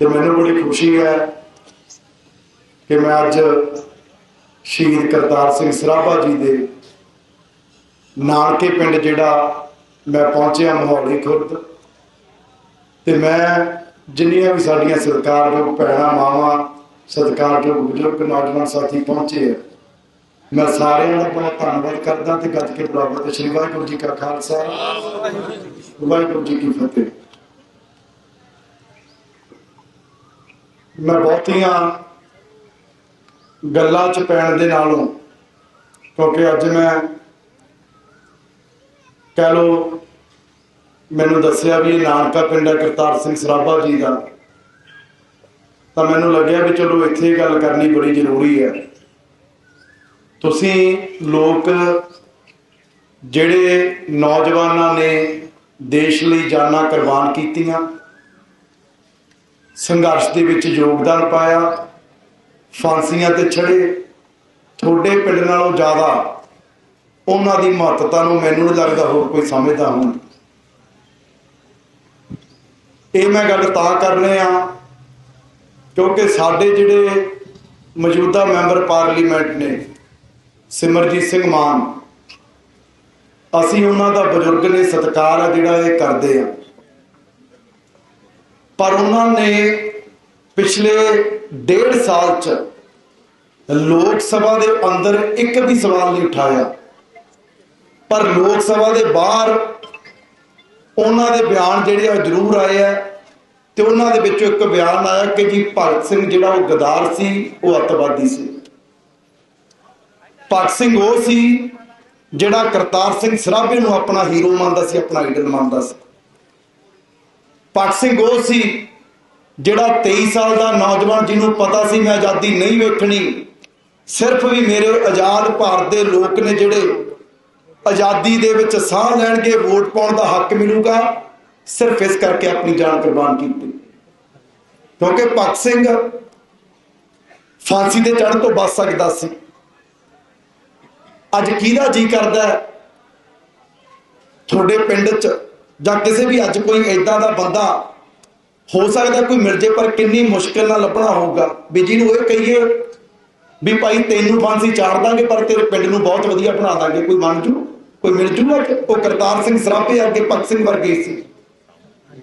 ਤੇ ਮੈਨੂੰ ਬੜੀ ਖੁਸ਼ੀ ਹੈ ਕਿ ਮੈਂ ਅੱਜ ਸ਼ਹੀਦ ਕਰਤਾਰ ਸਿੰਘ ਸਰਾਭਾ ਜੀ ਦੇ ਨਾਨਕੇ ਪਿੰਡ ਜਿਹੜਾ ਮੈਂ ਪਹੁੰਚਿਆ ਮੋਹਾਲੀ ਖੁਰਦ। ਤੇ ਮੈਂ ਜਿੰਨੀਆਂ ਵੀ ਸਾਡੀਆਂ ਸਤਿਕਾਰਯੋਗ ਭੈਣਾਂ, ਮਾਵਾਂ, ਸਤਿਕਾਰਯੋਗ ਬਜ਼ੁਰਗ, ਨੌਜਵਾਨ ਸਾਥੀ ਪਹੁੰਚੇ ਆ, ਮੈਂ ਸਾਰਿਆਂ ਦਾ ਬਹੁਤ ਧੰਨਵਾਦ ਕਰਦਾ ਤੇ ਗੱਜ ਕੇ ਬੁਲਾਵਾ ਤੇ ਸ਼੍ਰੀ ਵਾਹਿਗੁਰੂ ਜੀ ਕਾ ਖਾਲਸਾ। ਵਾਹਿਗੁਰੂ ਜੀ ਕੀ ਫਤਿਹ। ਮੈਂ ਬਹੁਤੀਆਂ ਗੱਲਾਂ ਚ ਪੈਣ ਦੇ ਨਾਲੋਂ, ਕਿਉਂਕਿ ਅੱਜ ਮੈਂ ਕਹਿ ਲੋ ਮੈਨੂੰ ਦੱਸਿਆ ਵੀ ਇਹ ਨਾਨਕਾ ਪਿੰਡ ਹੈ ਕਰਤਾਰ ਸਿੰਘ ਸਰਾਭਾ ਜੀ ਦਾ। ਤਾਂ ਮੈਨੂੰ ਲੱਗਿਆ ਵੀ ਚਲੋ ਇੱਥੇ ਗੱਲ ਕਰਨੀ ਬੜੀ ਜ਼ਰੂਰੀ ਹੈ। ਤੁਸੀਂ ਲੋਕ ਜਿਹੜੇ ਨੌਜਵਾਨਾਂ ਨੇ ਦੇਸ਼ ਲਈ ਜਾਨਾਂ ਕੁਰਬਾਨ ਕੀਤੀਆਂ ਸੰਘਰਸ਼ ਦੇ ਵਿੱਚ ਯੋਗਦਾਨ ਪਾਇਆ, ਫਾਂਸੀਆਂ ਤੇ ਛੜੇ। ਤੁਹਾਡੇ ਪਿੰਡ ਨਾਲੋਂ ਜ਼ਿਆਦਾ ਉਹਨਾਂ ਦੀ ਮਹੱਤਤਾ ਨੂੰ ਮੈਨੂੰ ਨਹੀਂ ਲੱਗਦਾ ਹੋਰ ਕੋਈ ਸਮਝਦਾ ਹੋਣ ਇਹ ਮੈਂ ਗੱਲ ਤਾਂ ਕਰ ਰਿਹਾ ਕਿਉਂਕਿ ਸਾਡੇ ਜਿਹੜੇ ਮੌਜੂਦਾ ਮੈਂਬਰ ਪਾਰਲੀਮੈਂਟ ਨੇ, ਸਿਮਰਜੀਤ ਸਿੰਘ ਮਾਨ, ਅਸੀਂ ਉਹਨਾਂ ਦਾ ਬਜ਼ੁਰਗ ਨੇ ਸਤਿਕਾਰ ਆ ਜਿਹੜਾ ਇਹ ਕਰਦੇ ਆ। ਪਰ ਉਹਨਾਂ ਨੇ ਪਿਛਲੇ ਡੇਢ ਸਾਲ ਚ ਲੋਕ ਸਭਾ ਦੇ ਅੰਦਰ ਇੱਕ ਵੀ ਸਵਾਲ ਨਹੀਂ ਉਠਾਇਆ। ਪਰ ਲੋਕ ਸਭਾ ਦੇ ਬਾਹਰ ਉਹਨਾਂ ਦੇ ਬਿਆਨ ਜਿਹੜੇ ਆ ਉਹ ਜ਼ਰੂਰ ਆਏ ਆ ਤੇ ਉਹਨਾਂ ਦੇ ਵਿੱਚੋਂ ਇੱਕ ਬਿਆਨ ਆਇਆ ਕਿ ਜੀ ਭਗਤ ਸਿੰਘ ਜਿਹੜਾ ਉਹ ਗਦਾਰ ਸੀ, ਉਹ ਅੱਤਵਾਦੀ ਸੀ। ਭਗਤ ਸਿੰਘ ਉਹ ਸੀ ਜਿਹੜਾ ਕਰਤਾਰ ਸਿੰਘ ਸਰਾਭੇ ਨੂੰ ਆਪਣਾ ਹੀਰੋ ਮੰਨਦਾ ਸੀ, ਆਪਣਾ ਆਈਡਲ ਮੰਨਦਾ ਸੀ। ਭਗਤ ਸਿੰਘ ਉਹ ਸੀ ਜਿਹੜਾ 23 ਸਾਲ ਦਾ ਨੌਜਵਾਨ ਜਿਹਨੂੰ ਪਤਾ ਸੀ ਮੈਂ ਆਜ਼ਾਦੀ ਨਹੀਂ ਵੇਖਣੀ। ਸਿਰਫ ਵੀ ਮੇਰੇ ਆਜ਼ਾਦ ਭਾਰਤ ਦੇ ਲੋਕ ਨੇ ਜਿਹੜੇ ਆਜ਼ਾਦੀ ਦੇ ਵਿੱਚ ਸਾਹ ਲੈਣਗੇ, ਵੋਟ ਪਾਉਣ ਦਾ ਹੱਕ ਮਿਲੂਗਾ, ਸਿਰਫ ਇਸ ਕਰਕੇ ਆਪਣੀ ਜਾਨ ਕੁਰਬਾਨ ਕੀਤੀ। ਕਿਉਂਕਿ ਭਗਤ ਸਿੰਘ ਫਾਂਸੀ ਤੇ ਚੜ੍ਹਨ ਤੋਂ ਬਚ ਸਕਦਾ ਸੀ। ਅੱਜ ਕਿਹਦਾ ਜੀ ਕਰਦਾ ਤੁਹਾਡੇ ਪਿੰਡ 'ਚ ਜਾਂ ਕਿਸੇ ਵੀ ਅੱਜ ਕੋਈ ਐਦਾਂ ਦਾ ਬੰਦਾ ਹੋ ਸਕਦਾ ਕੋਈ ਮਿਲ ਜੇ, ਪਰ ਕਿੰਨੀ ਮੁਸ਼ਕਿਲ ਨਾਲ ਲੱਭਣਾ ਹੋਊਗਾ। ਵੀ ਜਿਹਨੂੰ ਇਹ ਕਹੀਏ ਵੀ ਭਾਈ ਤੈਨੂੰ ਫਾਂਸੀ ਚਾੜ ਦਾਂਗੇ, ਪਰ ਤੇਰੇ ਪਿੰਡ ਨੂੰ ਬਹੁਤ ਵਧੀਆ ਬਣਾ ਦਾਂਗੇ। ਕੋਈ ਮੰਨ ਜੂ? ਕੋਈ ਮਿਲ ਜੂਗਾ ਉਹ ਕਰਤਾਰ ਸਿੰਘ ਸਰਾਭੇ ਅੱਗੇ ਭਗਤ ਸਿੰਘ ਵਰਗੇ ਸੀ।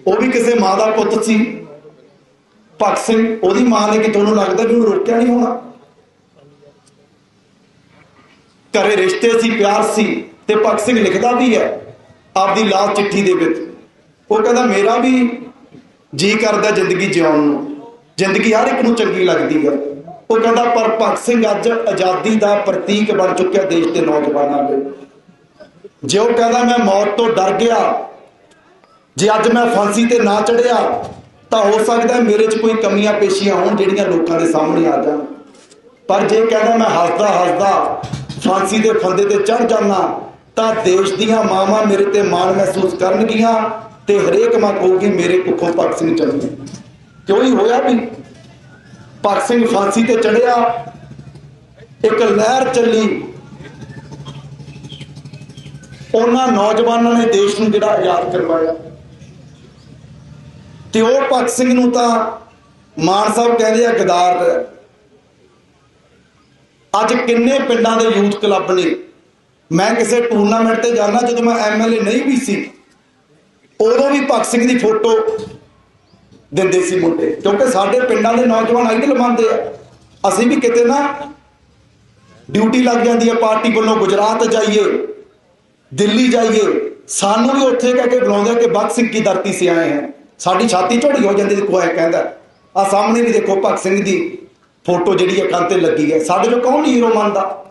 ਉਹ ਵੀ ਕਿਸੇ ਮਾਂ ਦਾ ਪੁੱਤ ਸੀ। ਭਗਤ ਸਿੰਘ, ਉਹਦੀ ਮਾਂ ਨੇ ਕਿ ਤੁਹਾਨੂੰ ਲੱਗਦਾ ਵੀ ਉਹਨੂੰ ਰੋਕਿਆ ਨਹੀਂ ਹੋਣਾ। ਘਰੇ ਰਿਸ਼ਤੇ ਸੀ, ਪਿਆਰ ਸੀ, ਤੇ ਭਗਤ ਸਿੰਘ ਲਿਖਦਾ ਵੀ ਹੈ ਆਪਦੀ ਲਾਲ ਚਿੱਠੀ ਦੇ ਵਿੱਚ। ਉਹ ਕਹਿੰਦਾ, ਮੇਰਾ ਵੀ ਜੀ ਕਰਦਾ ਜ਼ਿੰਦਗੀ ਜਿਉਣ ਨੂੰ। ਜ਼ਿੰਦਗੀ ਹਰ ਇੱਕ ਨੂੰ ਚੰਗੀ ਲੱਗਦੀ ਹੈ ਉਹ ਕਹਿੰਦਾ, ਪਰ ਭਗਤ ਸਿੰਘ ਅੱਜ ਆਜ਼ਾਦੀ ਦਾ ਪ੍ਰਤੀਕ ਬਣ ਚੁੱਕਿਆ ਦੇਸ਼ ਦੇ ਨੌਜਵਾਨਾਂ ਲਈ। ਜੇ ਉਹ ਕਹਿੰਦਾ, ਮੈਂ ਮੌਤ ਤੋਂ ਡਰ ਗਿਆ, ਜੇ ਅੱਜ ਮੈਂ ਫਾਂਸੀ ਤੇ ਨਾ ਚੜਿਆ ਤਾਂ ਹੋ ਸਕਦਾ ਮੇਰੇ 'ਚ ਕੋਈ ਕਮੀਆਂ ਪੇਸ਼ੀਆਂ ਹੋਣ ਜਿਹੜੀਆਂ ਲੋਕਾਂ ਦੇ ਸਾਹਮਣੇ ਆ ਜਾਣ। ਪਰ ਜੇ ਕਹਿੰਦਾ, ਮੈਂ ਹੱਸਦਾ ਹੱਸਦਾ ਫਾਂਸੀ ਦੇ ਫੰਦੇ ਤੇ ਚੜ ਜਾਣਾ ਤਾਂ ਦੇਸ਼ ਦੀਆਂ ਮਾਵਾਂ ਮੇਰੇ ਤੇ ਮਾਣ ਮਹਿਸੂਸ ਕਰਨਗੀਆਂ ਤੇ ਹਰੇਕ ਮਾਂ ਕਹੂਗੀ, ਮੇਰੇ ਕੁੱਖੋਂ ਭਗਤ ਸਿੰਘ ਚੱਲੇ ਕਿਉਂ ਹੀ ਹੋਇਆ ਵੀ ਭਗਤ ਸਿੰਘ ਫਾਂਸੀ ਤੇ ਚੜਿਆ ਇੱਕ ਲਹਿਰ ਚੱਲੀ। ਉਹਨਾਂ ਨੌਜਵਾਨਾਂ ਨੇ ਦੇਸ਼ ਨੂੰ ਜਿਹੜਾ ਆਜ਼ਾਦ ਕਰਵਾਇਆ। ਤੇ ਉਹ ਭਗਤ ਸਿੰਘ ਨੂੰ ਤਾਂ ਮਾਨ ਸਾਹਿਬ ਕਹਿੰਦੇ ਆ, ਗਦਾਰ ਅੱਜ ਕਿੰਨੇ ਪਿੰਡਾਂ ਦੇ ਯੂਥ ਕਲੱਬ ਨੇ ਮੈਂ ਕਿਸੇ ਟੂਰਨਾਮੈਂਟ ਤੇ ਜਾਣਾ ਜਦੋਂ ਮੈਂ ਐਮਐਲਏ ਨਹੀਂ ਵੀ ਸੀ, ਉਦੋਂ ਵੀ ਭਗਤ ਸਿੰਘ ਦੀ ਫੋਟੋ ਦਿੰਦੇ ਸੀ ਮੁੰਡੇ। ਕਿਉਂਕਿ ਸਾਡੇ ਪਿੰਡਾਂ ਦੇ ਨੌਜਵਾਨ ਆਈਡਲ ਮੰਨਦੇ ਆ। ਅਸੀਂ ਵੀ ਕਿਤੇ ਨਾ ਡਿਊਟੀ ਲੱਗ ਜਾਂਦੀ ਹੈ ਪਾਰਟੀ ਵੱਲੋਂ ਗੁਜਰਾਤ ਜਾਈਏ, ਦਿੱਲੀ ਜਾਈਏ। ਸਾਨੂੰ ਵੀ ਉੱਥੇ ਕਹਿ ਕੇ ਬੁਲਾਉਂਦੇ ਆ ਕਿ ਭਗਤ ਸਿੰਘ ਕੀ ਧਰਤੀ ਸੇ ਆਏ ਹਨ ਸਾਡੀ ਛਾਤੀ ਝੋੜੀ ਹੋ ਜਾਂਦੀ ਕੋਈ ਐ ਕਹਿੰਦਾ। ਆ ਸਾਹਮਣੇ ਵੀ ਦੇਖੋ ਭਗਤ ਸਿੰਘ ਦੀ ਫੋਟੋ ਜਿਹੜੀ ਹੈ ਕੰਨ ਤੇ ਲੱਗੀ ਹੈ। ਸਾਡੇ ਚੋਂ ਕੌਣ ਹੀਰੋ ਮੰਨਦਾ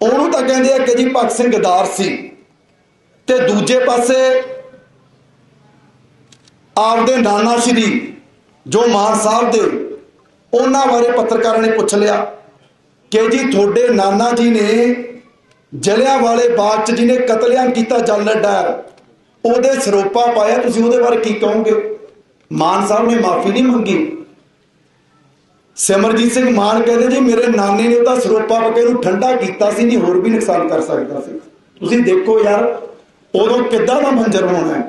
ਉਹਨੂੰ ਤਾਂ ਕਹਿੰਦੇ ਆ ਕਿ ਜੀ ਭਗਤ ਸਿੰਘ ਗਦਾਰ ਸੀ। ਤੇ ਦੂਜੇ ਪਾਸੇ ਆਪਦੇ ਨਾਨਾ ਸ਼੍ਰੀ ਜੋ ਮਾਨ ਸਾਹਿਬ ਦੇ ਉਹਨਾਂ ਬਾਰੇ ਪੱਤਰਕਾਰਾਂ ਨੇ ਪੁੱਛ ਲਿਆ ਕਿ ਜੀ ਤੁਹਾਡੇ ਨਾਨਾ ਜੀ ਨੇ ਜਲਿਆਂ ਵਾਲੇ ਬਾਗ 'ਚ ਜਿਹਨੇ ਕਤਲੇਆਮ ਕੀਤਾ ਜਲ ਡਾਇਰ, ਉਹਦੇ ਸਰੋਪਾ ਪਾਇਆ, ਤੁਸੀਂ ਉਹਦੇ ਬਾਰੇ ਕੀ ਕਹੋਗੇ? ਮਾਨ ਸਾਹਿਬ ਨੇ ਮਾਫੀ ਨਹੀਂ ਮੰਗੀ। ਸਿਮਰਜੀਤ ਸਿੰਘ ਮਾਨ ਕਹਿੰਦੇ ਜੀ, ਮੇਰੇ ਨਾਨੇ ਨੇ ਤਾਂ ਸਰੋਪਾ ਪਕੇ ਨੂੰ ਠੰਡਾ ਕੀਤਾ ਸੀ ਨਹੀਂ ਹੋਰ ਵੀ ਨੁਕਸਾਨ ਕਰ ਸਕਦਾ ਸੀ। ਤੁਸੀਂ ਦੇਖੋ ਯਾਰ, ਉਦੋਂ ਕਿੱਦਾਂ ਦਾ ਮੰਜ਼ਰ ਹੋਣਾ ਹੈ,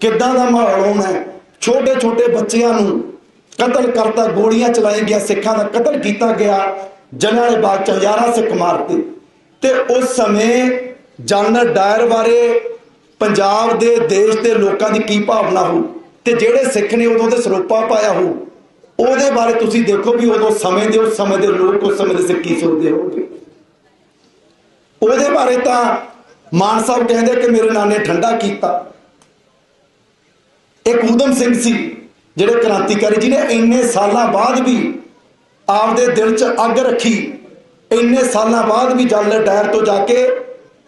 ਕਿੱਦਾਂ ਦਾ ਮਾਹੌਲ ਹੋਣਾ ਹੈ। ਛੋਟੇ ਛੋਟੇ ਬੱਚਿਆਂ ਨੂੰ ਕਤਲ ਕਰਤਾ, ਗੋਲੀਆਂ ਚਲਾਈਆਂ ਗਿਆ ਸਿੱਖਾਂ ਦਾ ਕਤਲ ਕੀਤਾ ਗਿਆ ਜਨਰਲ ਦੇ ਬਾਗ ਚ ਹਜ਼ਾਰਾਂ ਸਿੱਖ ਮਾਰਤੇ। ਤੇ ਉਸ ਸਮੇਂ ਜਨਰਲ ਡਾਇਰ ਬਾਰੇ ਪੰਜਾਬ ਦੇ, ਦੇਸ਼ ਦੇ ਲੋਕਾਂ ਦੀ ਕੀ ਭਾਵਨਾ ਹੋ ਤੇ ਜਿਹੜੇ ਸਿੱਖ ਨੇ ਉਦੋਂ ਤੇ ਸਰੋਪਾ ਪਾਇਆ ਹੋ ਉਹਦੇ ਬਾਰੇ ਤੁਸੀਂ ਦੇਖੋ ਵੀ ਉਦੋਂ ਸਮੇਂ ਦੇ ਉਸ ਸਮੇਂ ਦੇ ਲੋਕ ਉਸ ਸਮੇਂ ਦੇ ਸਿੱਖ ਕੀ ਸੋਚਦੇ ਹੋਣਗੇ ਉਹਦੇ ਬਾਰੇ ਤਾਂ ਮਾਨ ਸਾਹਿਬ ਕਹਿੰਦੇ ਕਿ ਮੇਰੇ ਨਾਨੇ ਠੰਡਾ ਕੀਤਾ। ਇੱਕ ਊਧਮ ਸਿੰਘ ਸੀ, ਜਿਹੜੇ ਕ੍ਰਾਂਤੀਕਾਰੀ ਜਿਹਨੇ ਇੰਨੇ ਸਾਲਾਂ ਬਾਅਦ ਵੀ ਆਪਦੇ ਦਿਲ 'ਚ ਅੱਗ ਰੱਖੀ, ਇੰਨੇ ਸਾਲਾਂ ਬਾਅਦ ਵੀ ਜਲ ਡਾਇਰ ਤੋਂ ਜਾ ਕੇ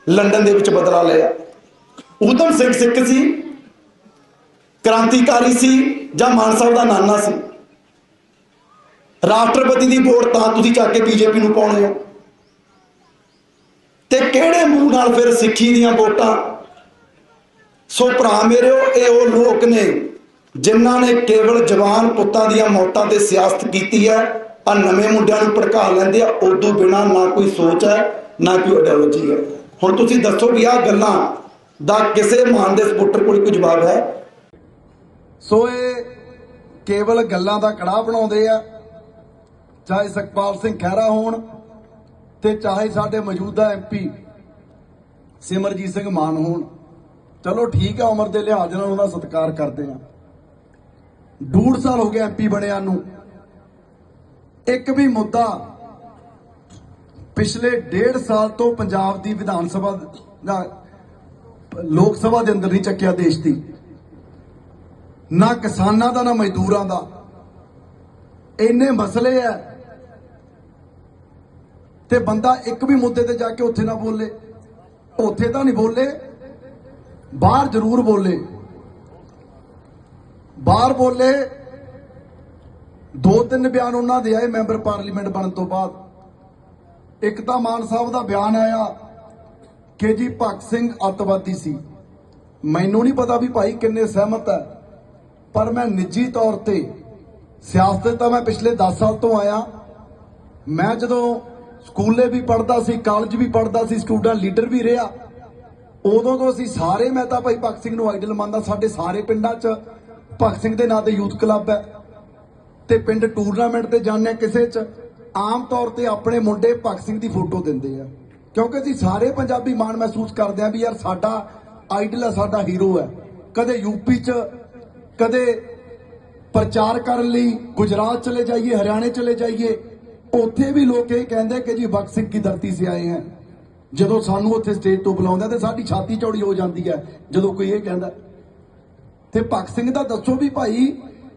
ਲੰਡਨ ਦੇ ਵਿੱਚ ਬਦਲਾ ਲਿਆ। ਊਧਮ ਸਿੰਘ ਸਿੱਖ ਸੀ, ਕ੍ਰਾਂਤੀਕਾਰੀ ਸੀ ਜਾਂ ਮਾਨ ਸਾਹਿਬ ਦਾ ਨਾਨਾ ਸੀ। ਰਾਸ਼ਟਰਪਤੀ ਦੀ ਵੋਟ ਤਾਂ ਤੁਸੀਂ ਚੱਕ ਕੇ ਬੀਜੇਪੀ ਨੂੰ ਪਾਉਣੇ ਹੋ। ਤੇ ਕਿਹੜੇ ਮੂੰਹ ਨਾਲ ਫਿਰ ਸਿੱਖੀ ਦੀਆਂ ਵੋਟਾਂ? ਸੋ ਭਰਾ ਮੇਰਿਓ ਇਹ ਉਹ ਲੋਕ ਨੇ ਜਿਨ੍ਹਾਂ ਨੇ ਕੇਵਲ ਜਵਾਨ ਪੁੱਤਾਂ ਦੀਆਂ ਮੌਤਾਂ ਤੇ ਸਿਆਸਤ ਕੀਤੀ ਹੈ। ਆ ਨਵੇਂ ਮੁੰਡਿਆਂ ਨੂੰ ਭੜਕਾ ਲੈਂਦੇ ਆ। ਉਦੋਂ ਬਿਨਾ ਨਾ ਕੋਈ ਸੋਚ ਹੈ, ਨਾ ਕੋਈ ਆਈਡੀਓਲੋਜੀ ਹੈ। ਹੁਣ ਤੁਸੀਂ ਦੱਸੋ ਵੀ ਆਹ ਗੱਲਾਂ ਦਾ ਕਿਸੇ ਮਾਨ ਦੇ ਸਪੋਰਟਰ ਕੋਲ ਕੋਈ ਜਵਾਬ ਹੈ? ਸੋ ਇਹ ਕੇਵਲ ਗੱਲਾਂ ਦਾ ਕੜਾਹ ਬਣਾਉਂਦੇ ਆ। ਚਾਹੇ ਸੁਖਪਾਲ ਸਿੰਘ ਖਹਿਰਾ ਹੋਣ ਤੇ ਚਾਹੇ ਸਾਡੇ ਮੌਜੂਦਾ ਐਮਪੀ ਸਿਮਰਜੀਤ ਸਿੰਘ ਮਾਨ ਹੋਣ। ਚਲੋ ਠੀਕ ਆ, ਉਮਰ ਦੇ ਲਿਹਾਜ਼ ਨਾਲ ਉਹਨਾਂ ਦਾ ਸਤਿਕਾਰ ਕਰਦੇ ਆ। ਡੂਢ ਸਾਲ ਹੋ ਗਿਆ ਐਮਪੀ ਬਣਿਆ ਨੂੰ। ਇੱਕ ਵੀ ਮੁੱਦਾ ਪਿਛਲੇ ਡੇਢ ਸਾਲ ਤੋਂ ਪੰਜਾਬ ਦੀ ਵਿਧਾਨ ਸਭਾ ਦਾ, ਲੋਕ ਸਭਾ ਦੇ ਅੰਦਰ ਨਹੀਂ ਚੱਕਿਆ ਦੇਸ਼ ਦੀ। ਨਾ ਕਿਸਾਨਾਂ ਦਾ, ਨਾ ਮਜ਼ਦੂਰਾਂ ਦਾ। ਇੰਨੇ ਮਸਲੇ ਐ ਤੇ ਬੰਦਾ ਇੱਕ ਵੀ ਮੁੱਦੇ ਤੇ ਜਾ ਕੇ ਉੱਥੇ ਨਾ ਬੋਲੇ। ਉੱਥੇ ਤਾਂ ਨਹੀਂ ਬੋਲੇ। ਬਾਹਰ ਜ਼ਰੂਰ ਬੋਲੇ। ਬਾਹਰ ਬੋਲੇ। ਦੋ ਤਿੰਨ ਬਿਆਨ ਉਹਨਾਂ ਦੇ ਆਏ ਮੈਂਬਰ ਪਾਰਲੀਮੈਂਟ ਬਣਨ ਤੋਂ ਬਾਅਦ। ਇੱਕ ਤਾਂ ਮਾਨ ਸਾਹਿਬ ਦਾ ਬਿਆਨ ਆਇਆ ਕਿ ਜੀ ਭਗਤ ਸਿੰਘ ਅੱਤਵਾਦੀ ਸੀ। ਮੈਨੂੰ ਨਹੀਂ ਪਤਾ ਵੀ ਭਾਈ ਕਿੰਨੇ ਸਹਿਮਤ ਹੈ, ਪਰ ਮੈਂ ਨਿੱਜੀ ਤੌਰ ਤੇ ਸਿਆਸਤ ਤਾਂ ਮੈਂ ਪਿਛਲੇ 10 ਸਾਲ ਤੋਂ ਆਇਆ। ਮੈਂ ਜਦੋਂ ਸਕੂਲੇ ਵੀ ਪੜ੍ਹਦਾ ਸੀ ਕਾਲਜ ਵੀ ਪੜ੍ਹਦਾ ਸੀ ਸਟੂਡੈਂਟ ਲੀਡਰ ਵੀ ਰਿਹਾ। ਉਦੋਂ ਤੋਂ ਅਸੀਂ ਸਾਰੇ, ਮੈਂ ਤਾਂ ਭਾਈ ਭਗਤ ਸਿੰਘ ਨੂੰ ਆਈਡਲ ਮੰਨਦਾ, ਸਾਡੇ ਸਾਰੇ ਪਿੰਡਾਂ 'ਚ ਭਗਤ ਸਿੰਘ ਦੇ ਨਾਂ ਤੇ ਯੂਥ ਕਲੱਬ ਹੈ। ਤੇ ਪਿੰਡ ਟੂਰਨਾਮੈਂਟ ਤੇ ਜਾਂਦੇ ਹਾਂ ਕਿਸੇ 'ਚ, ਆਮ ਤੌਰ ਤੇ ਆਪਣੇ ਮੁੰਡੇ ਭਗਤ ਸਿੰਘ ਦੀ ਫੋਟੋ ਦਿੰਦੇ ਆ। ਕਿਉਂਕਿ ਅਸੀਂ ਸਾਰੇ ਪੰਜਾਬੀ ਮਾਣ ਮਹਿਸੂਸ ਕਰਦੇ ਆ ਵੀ ਯਾਰ ਸਾਡਾ ਆਈਡਲ ਹੈ, ਸਾਡਾ ਹੀਰੋ ਹੈ। ਕਦੇ ਯੂਪੀ 'ਚ, ਕਦੇ ਪ੍ਰਚਾਰ ਕਰਨ ਲਈ ਗੁਜਰਾਤ ਚਲੇ ਜਾਈਏ, ਹਰਿਆਣੇ ਚਲੇ ਜਾਈਏ ਉੱਥੇ ਵੀ ਲੋਕ ਇਹ ਕਹਿੰਦੇ ਕਿ ਜੀ ਭਗਤ ਸਿੰਘ ਦੀ ਧਰਤੀ ਸੇ ਆਏ हैं ਜਦੋਂ ਸਾਨੂੰ ਉੱਥੇ ਸਟੇਜ ਤੋਂ ਬੁਲਾਉਂਦੇ ਤੇ ਸਾਡੀ ਛਾਤੀ ਚੌੜੀ ਹੋ ਜਾਂਦੀ ਹੈ, ਜਦੋਂ ਕੋਈ ਇਹ ਕਹਿੰਦਾ। ਤੇ ਭਗਤ ਸਿੰਘ ਦਾ ਦੱਸੋ ਵੀ ਭਾਈ,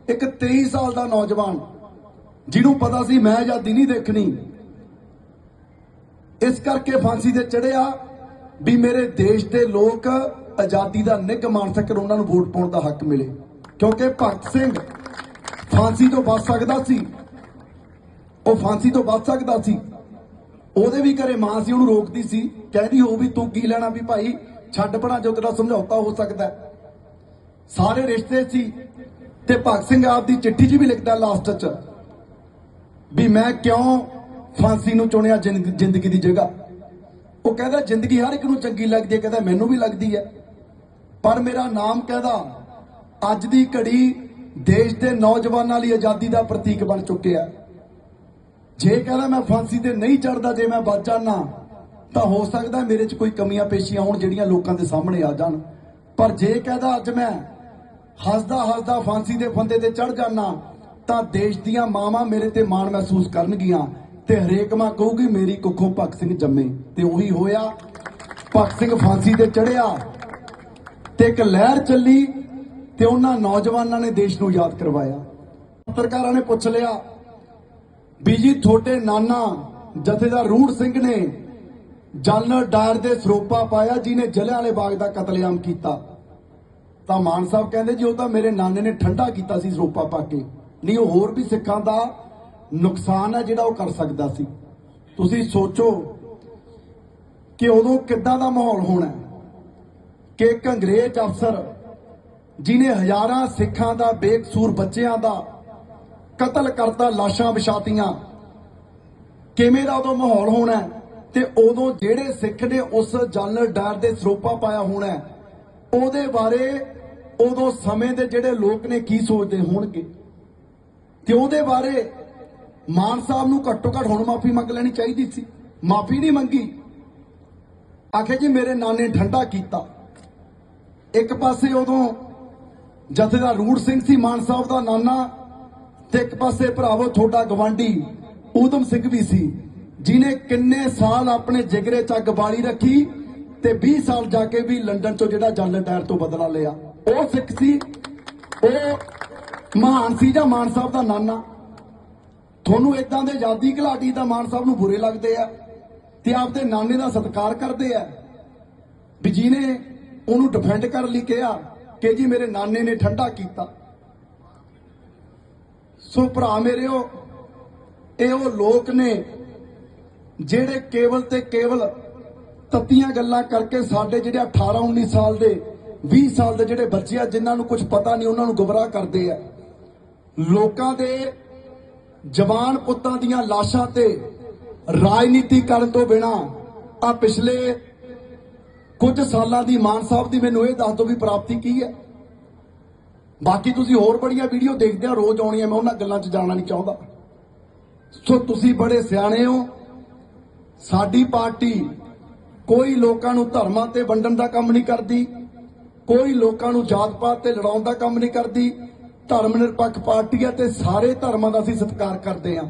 ਇੱਕ 23 ਸਾਲ ਦਾ ਨੌਜਵਾਨ, ਜਿਹਨੂੰ ਪਤਾ ਸੀ ਮੈਂ ਆਜ਼ਾਦੀ ਨਹੀਂ ਦੇਖਣੀ, ਇਸ ਕਰਕੇ ਫਾਂਸੀ ਤੇ ਚੜਿਆ ਵੀ ਮੇਰੇ ਦੇਸ਼ ਦੇ ਲੋਕ ਆਜ਼ਾਦੀ ਦਾ ਨਿੱਘ ਮਾਣ ਸਕਣ ਉਹਨਾਂ ਨੂੰ ਵੋਟ ਪਾਉਣ ਦਾ ਹੱਕ ਮਿਲੇ। ਕਿਉਂਕਿ ਭਗਤ ਸਿੰਘ ਫਾਂਸੀ ਤੋਂ ਬਚ ਸਕਦਾ ਸੀ। ਉਹ ਫਾਂਸੀ ਤੋਂ ਬਚ ਸਕਦਾ ਸੀ। ਉਹਦੇ ਵੀ ਘਰੇ ਮਾਂ ਸੀ, ਉਹਨੂੰ ਰੋਕਦੀ ਸੀ। ਕਹਿੰਦੀ, ਉਹ ਵੀ ਤੂੰ ਕੀ ਲੈਣਾ ਵੀ ਭਾਈ? ਛੱਡ ਬਣਾ ਜੋ ਤੇਰਾ ਸਮਝੌਤਾ ਹੋ ਸਕਦਾ ਸਾਰੇ ਰਿਸ਼ਤੇ ਸੀ ਤੇ ਭਗਤ ਸਿੰਘ ਆਪ ਦੀ ਚਿੱਠੀ 'ਚ ਵੀ ਲਿਖਦਾ ਲਾਸਟ 'ਚ ਵੀ ਮੈਂ ਕਿਉਂ ਫਾਂਸੀ ਨੂੰ ਚੁਣਿਆ ਜ਼ਿੰਦ- ਜ਼ਿੰਦਗੀ ਦੀ ਜਗ੍ਹਾ? ਉਹ ਕਹਿੰਦਾ, ਜ਼ਿੰਦਗੀ ਹਰ ਇੱਕ ਨੂੰ ਚੰਗੀ ਲੱਗਦੀ ਹੈ। ਕਹਿੰਦਾ, ਮੈਨੂੰ ਵੀ ਲੱਗਦੀ ਹੈ। ਪਰ ਮੇਰਾ ਨਾਮ ਕਹਿੰਦਾ, ਅੱਜ ਦੀ ਘੜੀ ਦੇਸ਼ ਦੇ ਨੌਜਵਾਨਾਂ ਲਈ ਆਜ਼ਾਦੀ ਦਾ ਪ੍ਰਤੀਕ ਬਣ ਚੁੱਕਿਆ ਹੈ। ਜੇ ਕਹਿੰਦਾ ਮੈਂ ਫਾਂਸੀ ਤੇ ਨਹੀਂ ਚੜਦਾ ਜੇ ਮੈਂ ਬਚ ਜਾਣਾ ਤਾਂ ਹੋ ਸਕਦਾ ਮੇਰੇ 'ਚ ਕੋਈ ਕਮੀਆਂ ਪੇਸ਼ੀਆਂ ਹੋਣ ਜਿਹੜੀਆਂ ਲੋਕਾਂ ਦੇ ਸਾਹਮਣੇ ਆ ਜਾਣ। ਪਰ ਜੇ ਕਹਿੰਦਾ ਅੱਜ ਮੈਂ ਹੱਸਦਾ ਹੱਸਦਾ ਫਾਂਸੀ ਦੇ ਫੰਦੇ ਤੇ ਚੜ ਜਾਣਾ ਤਾਂ ਦੇਸ਼ ਦੀਆਂ ਮਾਵਾਂ ਮੇਰੇ ਤੇ ਮਾਣ ਮਹਿਸੂਸ ਕਰਨਗੀਆਂ ਤੇ ਹਰੇਕ ਮਾਂ ਕਹੂਗੀ, ਮੇਰੀ ਕੁੱਖੋਂ ਭਗਤ ਸਿੰਘ ਜੰਮੇ। ਤੇ ਉਹੀ ਹੋਇਆ, ਭਗਤ ਸਿੰਘ ਫਾਂਸੀ ਤੇ ਚੜਿਆ ਤੇ ਇੱਕ ਲਹਿਰ ਚੱਲੀ ਤੇ ਉਹਨਾਂ ਨੌਜਵਾਨਾਂ ਨੇ ਦੇਸ਼ ਨੂੰ ਯਾਦ ਕਰਵਾਇਆ। ਪੱਤਰਕਾਰਾਂ ਨੇ ਪੁੱਛ ਲਿਆ ਵੀ ਜੀ ਤੁਹਾਡੇ ਨਾਨਾ ਜਥੇਦਾਰ ਰੂੜ ਸਿੰਘ ਨੇ ਜਨਰਲ ਡਾਇਰ ਦੇ ਸਰੋਪਾ ਪਾਇਆ, ਜਿਹਨੇ ਜਲਿਆਂ ਵਾਲੇ ਬਾਗ ਦਾ ਕਤਲੇਆਮ ਕੀਤਾ। ਤਾਂ ਮਾਨ ਸਾਹਿਬ ਕਹਿੰਦੇ ਜੀ, ਉਹ ਤਾਂ ਮੇਰੇ ਨਾਨੇ ਨੇ ਠੰਡਾ ਕੀਤਾ ਸੀ ਸਰੋਪਾ ਪਾ ਕੇ। ਨਹੀਂ, ਉਹ ਹੋਰ ਵੀ ਸਿੱਖਾਂ ਦਾ ਨੁਕਸਾਨ ਹੈ ਜਿਹੜਾ ਉਹ ਕਰ ਸਕਦਾ ਸੀ। ਤੁਸੀਂ ਸੋਚੋ ਕਿ ਉਦੋਂ ਕਿੱਦਾਂ ਦਾ ਮਾਹੌਲ ਹੋਣਾ ਕਿ ਇੱਕ ਅੰਗਰੇਜ਼ ਅਫਸਰ ਜਿਨੇ ਹਜ਼ਾਰਾਂ ਸਿੱਖਾਂ ਦਾ, ਬੇਕਸੂਰ ਬੱਚਿਆਂ ਦਾ ਕਤਲ ਕਰਤਾ ਲਾਸ਼ਾਂ ਵਿਛਾਤੀਆਂ। ਕਿਵੇਂ ਦਾ ਉਦੋਂ ਮਾਹੌਲ ਹੋਣਾ ਤੇ ਉਦੋਂ ਜਿਹੜੇ ਸਿੱਖ ਨੇ ਉਸ ਜਨਰਲ ਡਰ ਦੇ ਸਰੋਪਾ ਪਾਇਆ ਹੋਣਾ ਉਹਦੇ ਬਾਰੇ ਉਦੋਂ ਸਮੇਂ ਦੇ ਜਿਹੜੇ ਲੋਕ ਨੇ ਕੀ ਸੋਚਦੇ ਹੋਣਗੇ? ਤੇ ਉਹਦੇ ਬਾਰੇ ਮਾਨ ਸਾਹਿਬ ਨੂੰ ਘੱਟੋ ਘੱਟ ਹੁਣ ਮਾਫੀ ਮੰਗ ਲੈਣੀ ਚਾਹੀਦੀ ਸੀ। ਮਾਫੀ ਨਹੀਂ ਮੰਗੀ। ਆਖੇ ਜੀ ਮੇਰੇ ਨਾਨੇ ਠੰਡਾ ਕੀਤਾ। ਇੱਕ ਪਾਸੇ ਉਦੋਂ ਜਥੇਦਾਰ ਰੂੜ ਸਿੰਘ ਸੀ, ਮਾਨ ਸਾਹਿਬ ਦਾ ਨਾਨਾ ਤੇ ਇੱਕ ਪਾਸੇ ਭਰਾਵੋ ਤੁਹਾਡਾ ਗਵਾਂਢੀ ਊਧਮ ਸਿੰਘ ਵੀ ਸੀ ਜਿਨੇ ਕਿੰਨੇ ਸਾਲ ਆਪਣੇ ਜਿਗਰੇ ਚ ਅੱਗ ਬਾਲੀ ਰੱਖੀ ਤੇ 20 ਸਾਲ ਜਾ ਕੇ ਵੀ ਲੰਡਨ ਤੋਂ ਜਿਹੜਾ ਜਨਰਲ ਟਾਇਰ ਤੋਂ ਬਦਲਾ ਲਿਆ। ਉਹ ਸਿੱਖ ਸੀ, ਉਹ ਮਹਾਨ ਸੀ ਜਾਂ ਮਾਨ ਸਾਹਿਬ ਦਾ ਨਾਨਾ? ਤੁਹਾਨੂੰ ਇਦਾਂ ਦੇ ਆਜ਼ਾਦੀ ਘਲਾਟੀ ਦਾ ਮਾਨ ਸਾਹਿਬ ਨੂੰ ਬੁਰੇ ਲੱਗਦੇ ਆ ਤੇ ਆਪਦੇ ਨਾਨੇ ਦਾ ਸਤਿਕਾਰ ਕਰਦੇ ਆ। ਵੀ ਜਿਹਨੇ ਉਹਨੂੰ ਡਿਫੈਂਡ ਕਰਨ ਲਈ ਕਿਹਾ ਕਿ ਜੀ ਮੇਰੇ ਨਾਨੇ ਨੇ ਠੰਡਾ ਕੀਤਾ। ਸੋ ਭਰਾ ਮੇਰਿਓ, ਇਹ ਉਹ ਲੋਕ ਨੇ ਜਿਹੜੇ ਕੇਵਲ ਤੇ ਕੇਵਲ ਤੱਤੀਆਂ ਗੱਲਾਂ ਕਰਕੇ ਸਾਡੇ ਜਿਹੜੇ 18 19 ਸਾਲ ਦੇ 20 ਸਾਲ ਦੇ ਜਿਹੜੇ ਬੱਚੇ ਆ, ਜਿਨ੍ਹਾਂ ਨੂੰ ਕੁਝ ਪਤਾ ਨਹੀਂ, ਉਹਨਾਂ ਨੂੰ ਗੁੰਮਰਾਹ ਕਰਦੇ ਆ। ਲੋਕਾਂ ਦੇ ਜਵਾਨ ਪੁੱਤਾਂ ਦੀਆਂ ਲਾਸ਼ਾਂ ਤੇ ਰਾਜਨੀਤੀ ਕਰਨ ਤੋਂ ਬਿਨਾ ਆ ਪਿਛਲੇ ਕੁਝ ਸਾਲਾਂ ਦੀ ਮਾਨ ਸਾਹਿਬ ਦੀ ਮੈਨੂੰ ਇਹ ਦੱਸ ਦਿਓ ਵੀ ਪ੍ਰਾਪਤੀ ਕੀ ਹੈ। ਬਾਕੀ ਤੁਸੀਂ ਹੋਰ ਬੜੀਆਂ ਵੀਡੀਓ ਦੇਖਦੇ ਹੋ, ਰੋਜ਼ ਆਉਣੀਆਂ, ਮੈਂ ਉਹਨਾਂ ਗੱਲਾਂ 'ਚ ਜਾਣਾ ਨਹੀਂ ਚਾਹੁੰਦਾ। ਸੋ ਤੁਸੀਂ ਬੜੇ ਸਿਆਣੇ ਹੋ। ਸਾਡੀ ਪਾਰਟੀ ਕੋਈ ਲੋਕਾਂ ਨੂੰ ਧਰਮਾਂ ਤੇ ਵੰਡਣ ਦਾ ਕੰਮ ਨਹੀਂ ਕਰਦੀ, ਕੋਈ ਲੋਕਾਂ ਨੂੰ ਜਾਤ ਪਾਤ ਤੇ ਲੜਾਉਣ ਦਾ ਕੰਮ ਨਹੀਂ ਕਰਦੀ। ਧਰਮ ਨਿਰਪੱਖ ਪਾਰਟੀ ਹੈ ਤੇ ਸਾਰੇ ਧਰਮਾਂ ਦਾ ਅਸੀਂ ਸਤਿਕਾਰ ਕਰਦੇ ਹਾਂ।